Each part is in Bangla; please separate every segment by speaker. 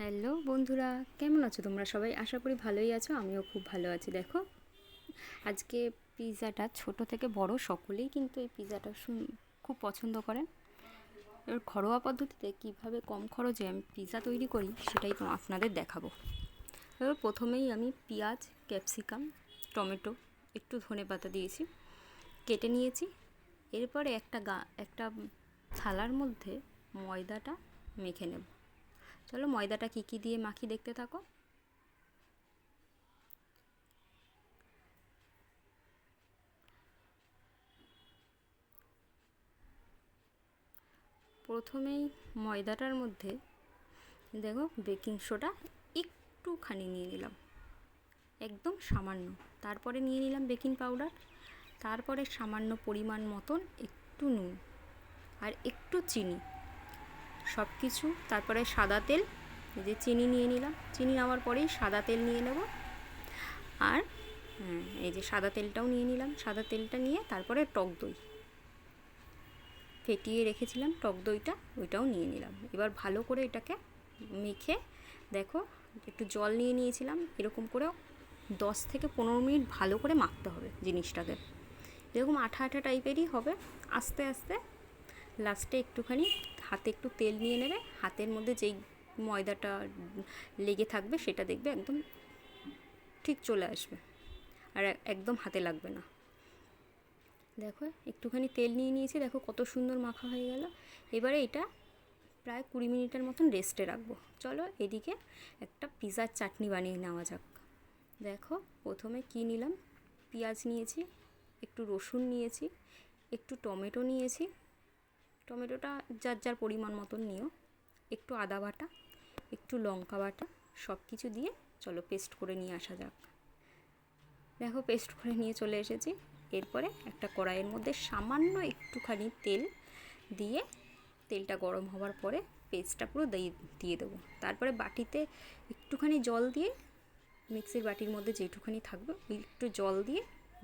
Speaker 1: হ্যালো বন্ধুরা, কেমন আছো তোমরা সবাই? আশা করি ভালোই আছো, আমিও খুব ভালো আছি, দেখো। আজকে পিৎজাটা ছোট থেকে বড় সকলেই কিন্তু এই পিৎজাটা খুব পছন্দ করেন এর ঘরোয়া পদ্ধতিতে কীভাবে কম খরচে আমি পিৎজা তৈরি করি সেটাই তো আপনাদের দেখাবো। এবার প্রথমেই আমি পেঁয়াজ, ক্যাপসিকাম, টমেটো, একটু ধনে পাতা দিয়েছি, কেটে নিয়েছি। এরপরে একটা গা একটা থালার মধ্যে ময়দাটা মেখে নেব। চলো ময়দাটা কী কী দিয়ে মাখি দেখতে থাকো। প্রথমেই ময়দাটার মধ্যে দেখো বেকিং সোডা একটুখানি নিয়ে নিলাম, একদম সামান্য। তারপরে নিয়ে নিলাম বেকিং পাউডার, তারপরে সামান্য পরিমাণ মতন একটু নুন আর একটু চিনি। সব কিছু তারপরে সাদা তেল, এই যে চিনি নিয়ে নিলাম। চিনি নেওয়ার পরেই সাদা তেল নিয়ে নেব। আর এই যে সাদা তেলটাও নিয়ে নিলাম। সাদা তেলটা নিয়ে তারপরে টক দই। ফেটিয়ে রেখেছিলাম টক দইটা, ওইটাও নিয়ে নিলাম। এবার ভালো করে এটাকে মেখে, দেখো, একটু জল নিয়ে নিয়েছিলাম। এরকম করে দশ থেকে পনেরো মিনিট ভালো করে মাখতে হবে জিনিসটাকে। এরকম আঠা আঠা টাইপেরই হবে। আস্তে আস্তে লাস্টে একটুখানি হাতে একটু তেল নিয়ে নেবে, হাতের মধ্যে যেই ময়দাটা লেগে থাকবে সেটা দেখবে একদম ঠিক চলে আসবে আর একদম হাতে লাগবে না। দেখো, একটুখানি তেল নিয়ে নিয়েছি, দেখো কত সুন্দর মাখা হয়ে গেল। এবারে এটা প্রায় কুড়ি মিনিটের মতন রেস্টে রাখব। চলো এদিকে একটা পিৎজার চাটনি বানিয়ে নেওয়া যাক। দেখো, প্রথমে কী নিলাম? পেঁয়াজ নিয়েছি, একটু রসুন নিয়েছি, একটু টমেটো নিয়েছি টমেটোটা যার যার পরিমাণ মতন নিও। একটু আদা বাটা, একটু লঙ্কা বাটা, সব কিছু দিয়ে চলো পেস্ট করে নিয়ে আসা যাক। দেখো পেস্ট করে নিয়ে চলে এসেছি। এরপরে একটা কড়াইয়ের মধ্যে সামান্য একটুখানি তেল দিয়ে তেলটা গরম হওয়ার পরে পেস্টটা পুরো দিয়ে দিয়ে দেবো। তারপরে বাটিতে একটুখানি জল দিয়ে মিক্সির বাটির মধ্যে যেটুখানি থাকবে, একটু জল দিয়ে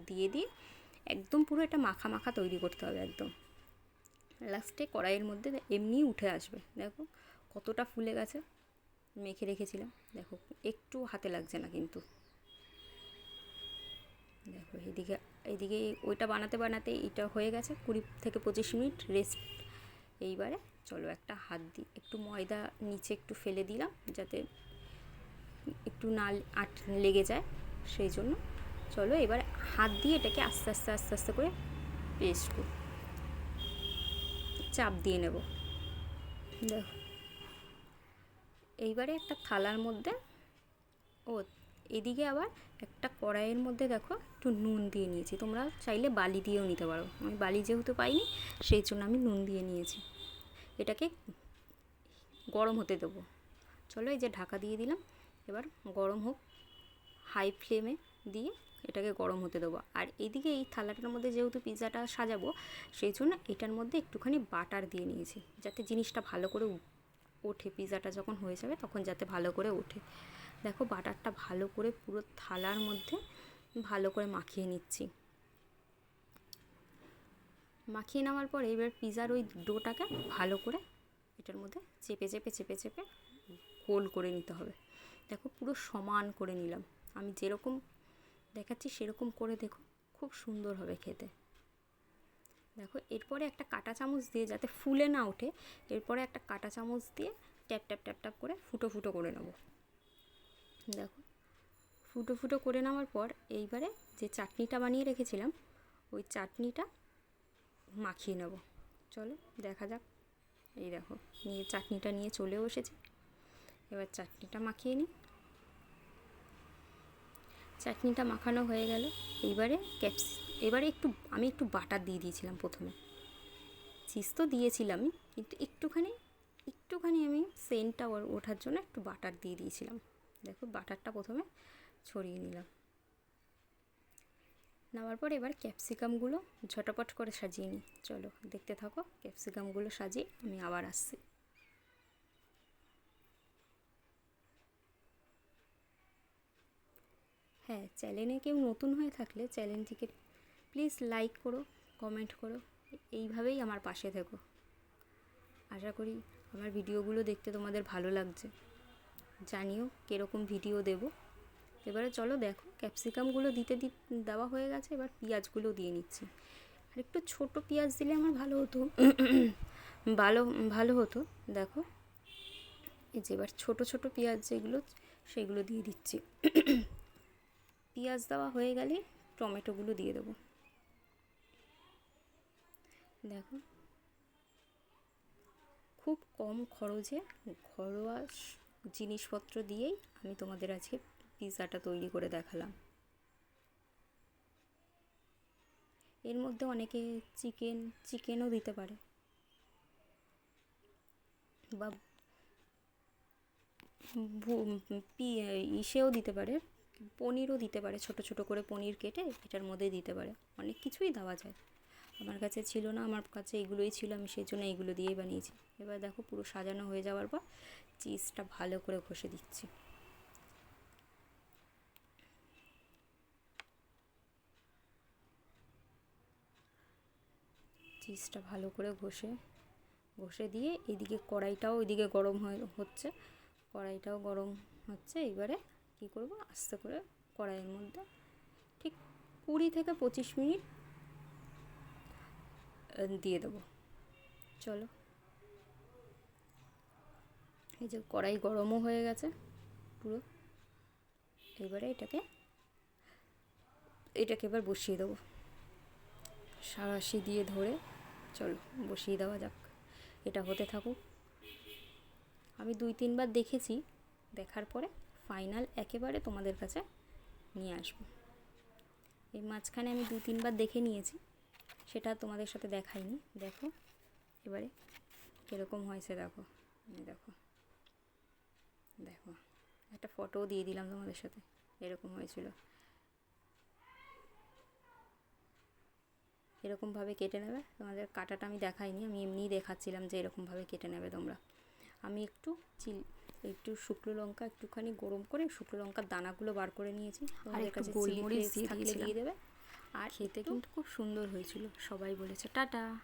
Speaker 1: দিয়ে দিয়ে একদম পুরো এটা মাখা মাখা তৈরি করতে হবে একদম। লাস্টে কড়াইয়ের মধ্যে এমনিই উঠে আসবে। দেখো কতটা ফুলে গেছে, মেখে রেখেছিলাম। দেখো একটু হাতে লাগছে না কিন্তু। দেখো এদিকে এদিকে ওইটা বানাতে বানাতে এইটা হয়ে গেছে কুড়ি থেকে পঁচিশ মিনিট রেস্ট এইবারে চলো একটা হাত দিই একটু ময়দা নিচে একটু ফেলে দিলাম যাতে একটু না আট লেগে যায়, সেই জন্য। চলো এবার হাত দিয়ে এটাকে আস্তে আস্তে আস্তে আস্তে করে পেস্ট করি চাপ দিয়ে নেব। দেখো। এইবারে একটা থালার মধ্যে ও এদিকে আবার একটা কড়াইয়ের মধ্যে দেখো একটু নুন দিয়ে নিয়েছি। তোমরা চাইলে বালি দিয়েও নিতে পারো। আমি বালি যেহেতু পাইনি, সেই জন্য আমি নুন দিয়ে নিয়েছি। এটাকে গরম হতে দেবো। চলো এই যে ঢাকা দিয়ে দিলাম। এবার গরম হোক হাই ফ্লেমে দিয়ে এটাকে গরম হতে দেবো। আর এদিকে এই থালাটার মধ্যে যেহেতু পিৎজাটা সাজাবো, সেই জন্য এটার মধ্যে একটুখানি বাটার দিয়ে নিয়েছি, যাতে জিনিসটা ভালো করে ওঠে। পিৎজাটা যখন হয়ে যাবে তখন যাতে ভালো করে ওঠে। দেখো বাটারটা ভালো করে পুরো থালার মধ্যে ভালো করে মাখিয়ে নিচ্ছি। মাখিয়ে নেওয়ার পরে এবার পিৎজার ওই ডোটাকে ভালো করে এটার মধ্যে চেপে চেপে চেপে চেপে গোল করে নিতে হবে। দেখো পুরো সমান করে নিলাম। আমি যেরকম দেখাচ্ছি সেরকম করে দেখো, খুব সুন্দর হবে খেতে। দেখো, এরপরে একটা কাঁটা চামচ দিয়ে যাতে ফুলে না ওঠে, এরপরে একটা কাঁটা চামচ দিয়ে ট্যাপ ট্যাপ ট্যাপ ট্যাপ করে ফুটো ফুটো করে নেব। দেখো, ফুটো ফুটো করে নেওয়ার পর এইবারে যে চাটনিটা বানিয়ে রেখেছিলাম, ওই চাটনিটা মাখিয়ে নেব। চলো, দেখা যাক। এই দেখো, নিয়ে চাটনিটা নিয়ে চলেও এসেছি। এবার চাটনিটা মাখিয়ে নিই। চাটনিটা মাখানো হয়ে গেল। এইবারে ক্যাপসি, এবারে একটু, আমি একটু বাটার দিয়ে দিয়েছিলাম প্রথমে। চিজ তো দিয়েছিলামই কিন্তু একটুখানি একটুখানি আমি সেন্টটা ওঠার জন্য একটু বাটার দিয়ে দিয়েছিলাম। দেখো, বাটারটা প্রথমে ছড়িয়ে নিলাম। নেওয়ার পর এবার ক্যাপসিকামগুলো ঝটাপট করে সাজিয়ে নিই। চলো, দেখতে থাকো, ক্যাপসিকামগুলো সাজিয়ে আমি আবার আসছি। হ্যাঁ চ্যানেলে কেউ নতুন হয়ে থাকলে চ্যানেলটিকে প্লিজ লাইক করো কমেন্ট করো, এইভাবেই আমার পাশে থেকো। আশা করি আমার ভিডিওগুলো দেখতে তোমাদের ভালো লাগছে। জানিও কীরকম ভিডিও দেব। এবারে চলো দেখো ক্যাপসিকামগুলো দিতে দি, দেওয়া হয়ে গেছে, এবার পেঁয়াজগুলো দিয়ে নিচ্ছি। আর একটু ছোটো পেঁয়াজ দিলে আমার ভালো হতো। ভালো ভালো হতো, দেখো। এই যে এবার ছোটো ছোটো পেঁয়াজ যেগুলো, সেগুলো দিয়ে দিচ্ছি। পেঁয়াজ দেওয়া হয়ে গেলে টমেটোগুলো দিয়ে দেবো। দেখো। খুব কম খরচে ঘরোয়া জিনিসপত্র দিয়েই আমি তোমাদের আজকে পিৎজাটা তৈরি করে দেখালাম। এর মধ্যে অনেকে চিকেন, চিকেনও দিতে পারে। বা ইসেও দিতে পারে। পনিরও দিতে পারে, ছোট ছোট করে পনির কেটে এটার মধ্যে দিতে পারে। অনেক কিছুই দেওয়া যায়। আমার কাছে ছিল না, আমার কাছে এগুলোই ছিল, আমি সেই জন্য এইগুলো দিয়েই বানিয়েছি। এবার দেখো পুরো সাজানো হয়ে যাওয়ার পর চিজটা ভালো করে ঘষে দিচ্ছি। চিজটা ভালো করে ঘষে ঘষে দিয়ে এদিকে কড়াইটাও ওইদিকে গরম হয়ে, হচ্ছে, কড়াইটাও গরম হচ্ছে এবারে কী করব? আস্তে করে কড়াইয়ের মধ্যে ঠিক কুড়ি থেকে পঁচিশ মিনিট দিয়ে দেবো। চলো। এই যে কড়াই গরমও হয়ে গেছে পুরো। এবারে এটাকে এটাকে এবার বসিয়ে দেবো। সাঁড়াশি দিয়ে ধরে চলো বসিয়ে দেওয়া যাক, এটা হতে থাকুক। আমি দুই তিনবার দেখেছি, দেখার পরে ফাইনাল একেবারে তোমাদের কাছে নিয়ে আসব। এই মাঝখানে আমি দু তিনবার দেখে নিয়েছি, সেটা তোমাদের সাথে দেখাইনি। দেখো, এবারে কীরকম হয়েছে দেখো। দেখো দেখো, একটা ফটোও দিয়ে দিলাম তোমাদের সাথে, এরকম হয়েছিল। এরকমভাবে কেটে নেবে, তোমাদের কাটাটা আমি দেখাইনি, আমি এমনিই দেখাচ্ছিলাম যে এরকমভাবে কেটে নেবে তোমরা। আমি একটু চিল একটু শুকনো লঙ্কা একটুখানি গরম করে শুকনো লঙ্কার দানাগুলো বার করে নিয়েছি। আর
Speaker 2: একটু
Speaker 1: কাছে
Speaker 2: গোলমরিচ।
Speaker 1: দিয়ে দেবে। আর খেতে কিন্তু খুব সুন্দর হয়েছিল সবাই বলেছে টাটা।